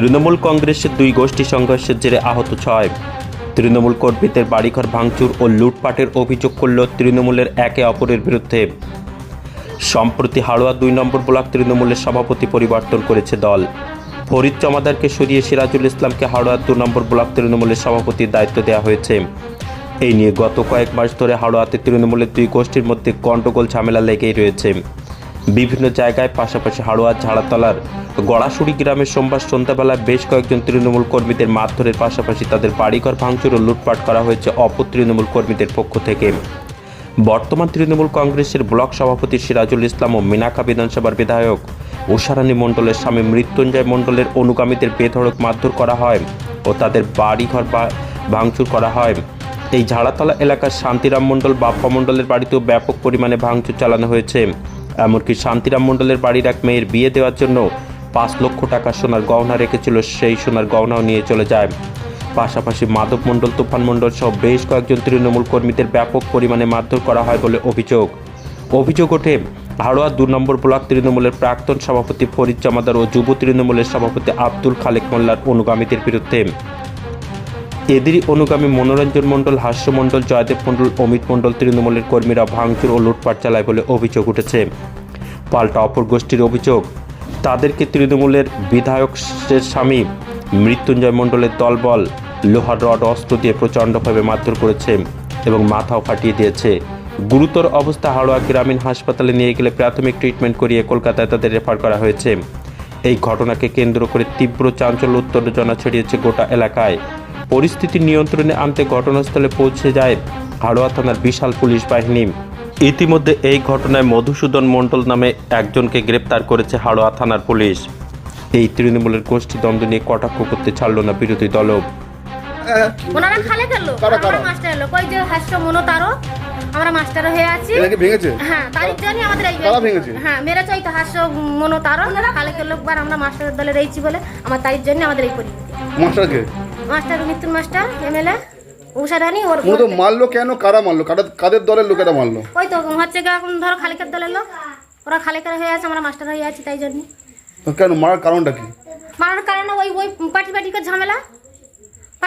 তৃণমূল কংগ্রেসের দুই গোষ্ঠী সংঘর্ষের জেরে আহত ছয়। তৃণমূল কর্মীদের বাড়িঘর ভাঙচুর ও লুটপাটের অভিযোগ করল তৃণমূলের একে অপরের বিরুদ্ধে। সম্প্রতি হাড়োয়া দুই নম্বর ব্লক তৃণমূলের সভাপতি পরিবর্তন করেছে দল। ফরিদ জমাদারকে সরিয়ে সিরাজুল ইসলামকে হাড়োয়া দু নম্বর ব্লক তৃণমূলের সভাপতির দায়িত্ব দেওয়া হয়েছে। এই নিয়ে গত কয়েক মাস ধরে হাড়োয়াতে তৃণমূলের দুই গোষ্ঠীর মধ্যে গণ্ডগোল ঝামেলা লেগেই রয়েছে। বিভিন্ন জায়গায় পাশাপাশি হাড়োয়া ঝাড়াতলার গড়াশুড়ি গ্রামের সোমবার সন্ধ্যাবেলায় বেশ কয়েকজন তৃণমূল কর্মীদের মারধরের পাশাপাশি তাদের বাড়িঘর ভাঙচুর ও লুটপাট করা হয়েছে অপর তৃণমূল কর্মীদের পক্ষ থেকে। বর্তমান তৃণমূল কংগ্রেসের ব্লক সভাপতি সিরাজুল ইসলাম ও মিনাখা বিধানসভার বিধায়ক উষারানী মণ্ডলের স্বামী মৃত্যুঞ্জয় মণ্ডলের অনুগামীদের বেধড়ক মারধর করা হয় ও তাদের বাড়িঘর ভাঙচুর করা হয়। এই ঝাড়াতলা এলাকার শান্তিরাম মণ্ডল বাপ্পা মণ্ডলের বাড়িতেও ব্যাপক পরিমাণে ভাঙচুর চালানো হয়েছে। এমনকি শান্তিরাম মণ্ডলের বাড়ির এক মেয়ের বিয়ে দেওয়ার জন্য পাঁচ লক্ষ টাকা সোনার গহনা রেখেছিল, সেই সোনার গহনাও নিয়ে চলে যায়। পাশাপাশি মাধব মণ্ডল, তুফান মণ্ডল সহ বেশ কয়েকজন তৃণমূল কর্মীদের ব্যাপক পরিমাণে মারধর করা হয় বলে অভিযোগ। অভিযোগ ওঠে হাড়োয়া দু নম্বর ব্লক তৃণমূলের প্রাক্তন সভাপতি ফরিদ জামাদার ও যুব তৃণমূলের সভাপতি আব্দুল খালেক মোল্লার অনুগামীদের বিরুদ্ধে। এদেরই অনুগামী মনোরঞ্জন মণ্ডল, হাস্য মণ্ডল, জয়দেব মণ্ডল, অমিত মণ্ডল তৃণমূলের কর্মীরা ভাঙচুর ও লুটপাট চালায় বলে অভিযোগ উঠেছে। পাল্টা অপর গোষ্ঠীর অভিযোগ তাদেরকে তৃণমূলের বিধায়কের স্বামী মৃত্যুঞ্জয় মণ্ডলের দলবল লোহার রড, অস্ত্র দিয়ে প্রচণ্ডভাবে মারধর করেছে এবং মাথাও ফাটিয়ে দিয়েছে। গুরুতর অবস্থা হাওড়া গ্রামীণ হাসপাতালে নিয়ে গেলে প্রাথমিক ট্রিটমেন্ট করিয়ে কলকাতায় তাদের রেফার করা হয়েছে। এই ঘটনাকে কেন্দ্র করে তীব্র চাঞ্চল্য উত্তেজনা ছড়িয়েছে গোটা এলাকায়। পরিস্থিতি নিয়ন্ত্রণে আনতে ঘটনাস্থলে পৌঁছে যায় হাড়োয়া থানার বিশাল পুলিশ বাহিনী। ইতিমধ্যে এই ঘটনায় মধুসূদন মণ্ডল নামে একজনকে গ্রেপ্তার করেছে হাড়োয়া থানার পুলিশ। এই তৃণমূলের গোষ্ঠী দ্বন্দ্ব নিয়ে কটাক্ষ করতে ছাড়ল না বিরোধী দল ওনারা খালে গেল আমরা মাস্টার এলো। কই যে হাস্য মনো তারও আমরা মাস্টার হয়ে আছি। ভেঙেছে? হ্যাঁ তারিখ জানি আমাদের এই কারা ভেঙেছে? হ্যাঁ ওই তো হাস্য মনো তারও খালে গেল একবার আমরা মাস্টার দলে রয়েছি বলে। আমার তারিখ জন্য আমাদের এই পরিস্থিতি। মাস্টারকে? মাস্টার মৃত্যুর মাস্টার এমএলএ। উষা রানী ওর মতো মারলো কেন? কারা মারলো? কাদের কাদের দলের লোকেরা মারলো? ওই তো হচ্ছে গিয়ে এখন ধরো খালেকের দলের লোক। ওরা খালেকের হয়ে আছে আমরা মাস্টার হয়ে আছি তাই জন্য। কেন মারার কারণটা কি? মারার কারণে ওই ওই পার্টি পার্টিকে ঝামেলা।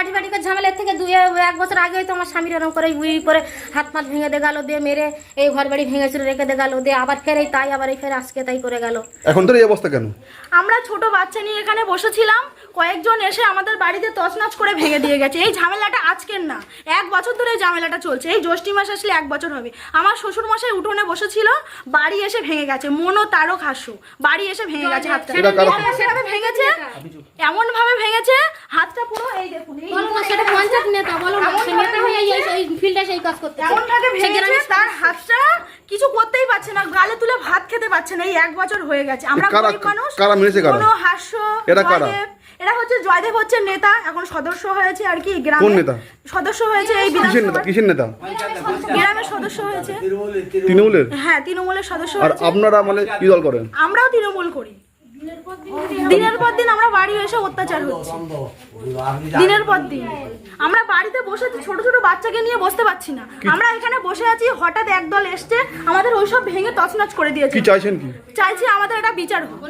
পার্টি পার্টিকে ঝামেলার থেকে দুই এক বছর আগে হয়তো আমার স্বামীর এরকম করে উই করে হাত মাত ভেঙে দে গেল দিয়ে মেরে এই ঘর বাড়ি ভেঙেছিল রেখে দে গেল দিয়ে আবার ফের এই তাই আবার এই ফের আজকে তাই করে গেল। এখন তো এই অবস্থা কেন? আমরা ছোট বাচ্চা নিয়ে এখানে বসেছিলাম কয়েকজন এসে আমাদের বাড়িতে তছনছ করে ভেঙে দিয়ে গেছে। এই ঝামেলাটা আজকের না এক বছর ধরে এই ঝামেলাটা চলছে। এই জ্যৈষ্ঠী মাস আসলে এক বছর হবে। আমার শ্বশুর মশাই উঠোনে বসেছিল বাড়ি এসে ভেঙে গেছে মনো তারও খাসু। বাড়ি এসে ভেঙে গেছে হাতটা। কারো- ভেঙেছে। এমন ভাবে ভেঙেছে হাতটা পুরো এই দেখুন এই সেটা পঞ্চায়েত নেতা বলো নেতা হয়ে এই এই ফিল্ডে সেই কাজ করতে এমন ভাবে ভেঙেছে তার হাতটা কিছু করতেই পারছে না গালে তুলে ভাত খেতে পারছে না এই এক বছর হয়ে গেছে। আমরা গরিব মানুষ কারা মেরেছে কারা? কোনো হাস্য এরা কারা? জয়দেব, এরা হচ্ছে জয়দেব হচ্ছে নেতা এখন সদস্য হয়েছে আর কি গ্রামে কোন নেতা? সদস্য হয়েছে এই কিসের নেতা? কিসের নেতা? গ্রামের সদস্য হয়েছে। তৃণমূলের। হ্যাঁ তৃণমূলের সদস্য আর আপনারা মানে কি দল করেন? আমরাও তৃণমূল করি। দিনের পর দিন আমরা বাড়ি এসে অত্যাচার হচ্ছে। দিনের পর দিন। আমরা বাড়িতে বসে আছি, ছোট ছোট বাচ্চাকে নিয়ে বসতে পারছি না। আমরা এখানে বসে আছি হঠাৎ একদল এসছে আমাদের ওইসব ভেঙে তছনছ করে দিয়েছে। কি চাইছেন কি? চাইছি আমাদের এটা বিচার হোক।